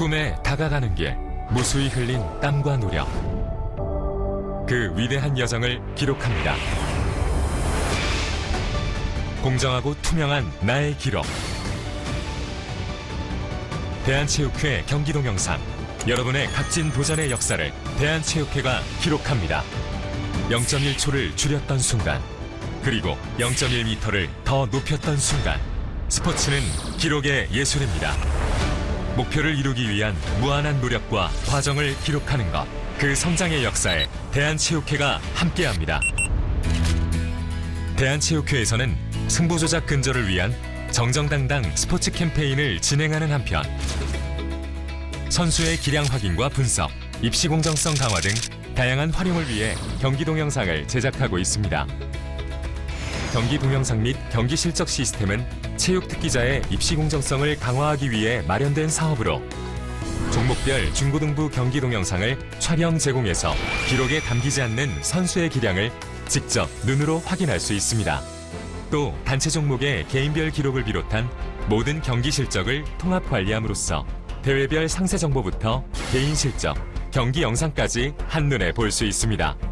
꿈에 다가가는 길 무수히 흘린 땀과 노력 그 위대한 여정을 기록합니다. 공정하고 투명한 나의 기록 대한체육회 경기동영상 여러분의 값진 도전의 역사를 대한체육회가 기록합니다. 0.1초를 줄였던 순간 그리고 0.1m를 더 높였던 순간 스포츠는 기록의 예술입니다. 목표를 이루기 위한 무한한 노력과 과정을 기록하는 것. 그 성장의 역사에 대한체육회가 함께합니다. 대한체육회에서는 승부조작 근절을 위한 정정당당 스포츠 캠페인을 진행하는 한편 선수의 기량 확인과 분석, 입시 공정성 강화 등 다양한 활용을 위해 경기 동영상을 제작하고 있습니다. 경기 동영상 및 경기 실적 시스템은 체육 특기자의 입시 공정성을 강화하기 위해 마련된 사업으로 종목별 중고등부 경기 동영상을 촬영 제공해서 기록에 담기지 않는 선수의 기량을 직접 눈으로 확인할 수 있습니다. 또 단체 종목의 개인별 기록을 비롯한 모든 경기 실적을 통합 관리함으로써 대회별 상세 정보부터 개인 실적, 경기 영상까지 한눈에 볼 수 있습니다.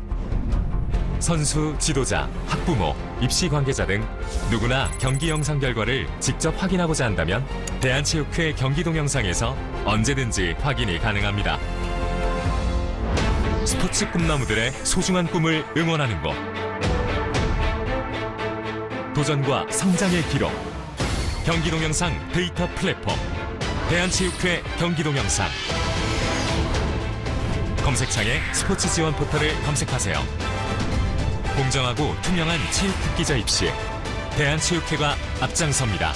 선수, 지도자, 학부모, 입시 관계자 등 누구나 경기 영상 결과를 직접 확인하고자 한다면 대한체육회 경기 동영상에서 언제든지 확인이 가능합니다. 스포츠 꿈나무들의 소중한 꿈을 응원하는 곳. 도전과 성장의 기록. 경기 동영상 데이터 플랫폼. 대한체육회 경기 동영상. 검색창에 스포츠 지원 포털을 검색하세요. 공정하고 투명한 체육 특기자 입시 대한체육회가 앞장섭니다.